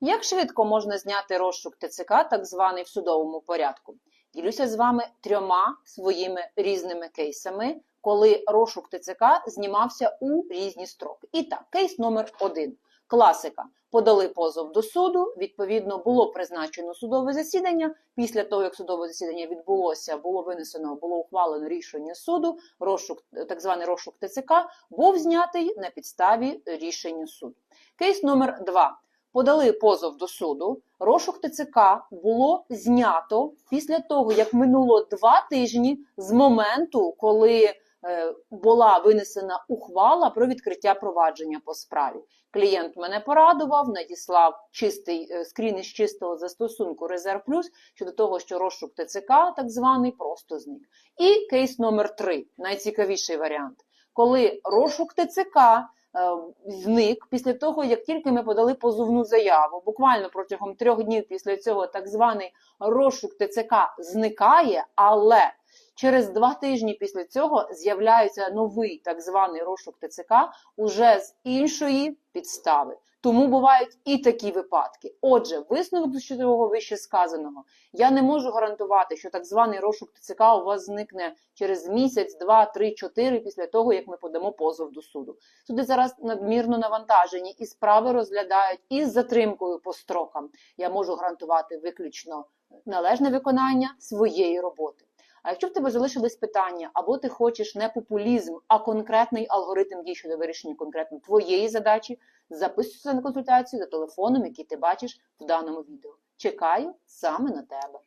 Як швидко можна зняти розшук ТЦК, так званий в судовому порядку? Ділюся з вами трьома своїми різними кейсами, коли розшук ТЦК знімався у різні строки. І так, кейс номер один. Класика. Подали позов до суду, відповідно, було призначено судове засідання. Після того, як судове засідання відбулося, було винесено, було ухвалено рішення суду, розшук, так званий розшук ТЦК, був знятий на підставі рішення суду. Кейс номер два. Подали позов до суду. Розшук ТЦК було знято після того, як минуло два тижні з моменту, коли е, була винесена ухвала про відкриття провадження по справі. Клієнт мене порадував, надіслав чистий е, скрін із чистого застосунку Резерв Плюс щодо того, що розшук ТЦК, так званий, просто зник. І кейс номер три найцікавіший варіант, коли розшук ТЦК зник після того, як тільки ми подали позовну заяву. Буквально протягом трьох днів після цього так званий розшук ТЦК зникає, але через два тижні після цього з'являється новий так званий розшук ТЦК уже з іншої підстави. Тому бувають і такі випадки. Отже, висновок до чого вище сказаного. Я не можу гарантувати, що так званий розшук ТЦК у вас зникне через місяць, два, три, чотири після того, як ми подамо позов до суду. Суди зараз надмірно навантажені і справи розглядають із затримкою по строкам. Я можу гарантувати виключно належне виконання своєї роботи. А якщо в тебе залишились питання, або ти хочеш не популізм, а конкретний алгоритм дій щодо вирішення конкретно твоєї задачі, записуйся на консультацію за телефоном, який ти бачиш в даному відео. Чекаю саме на тебе.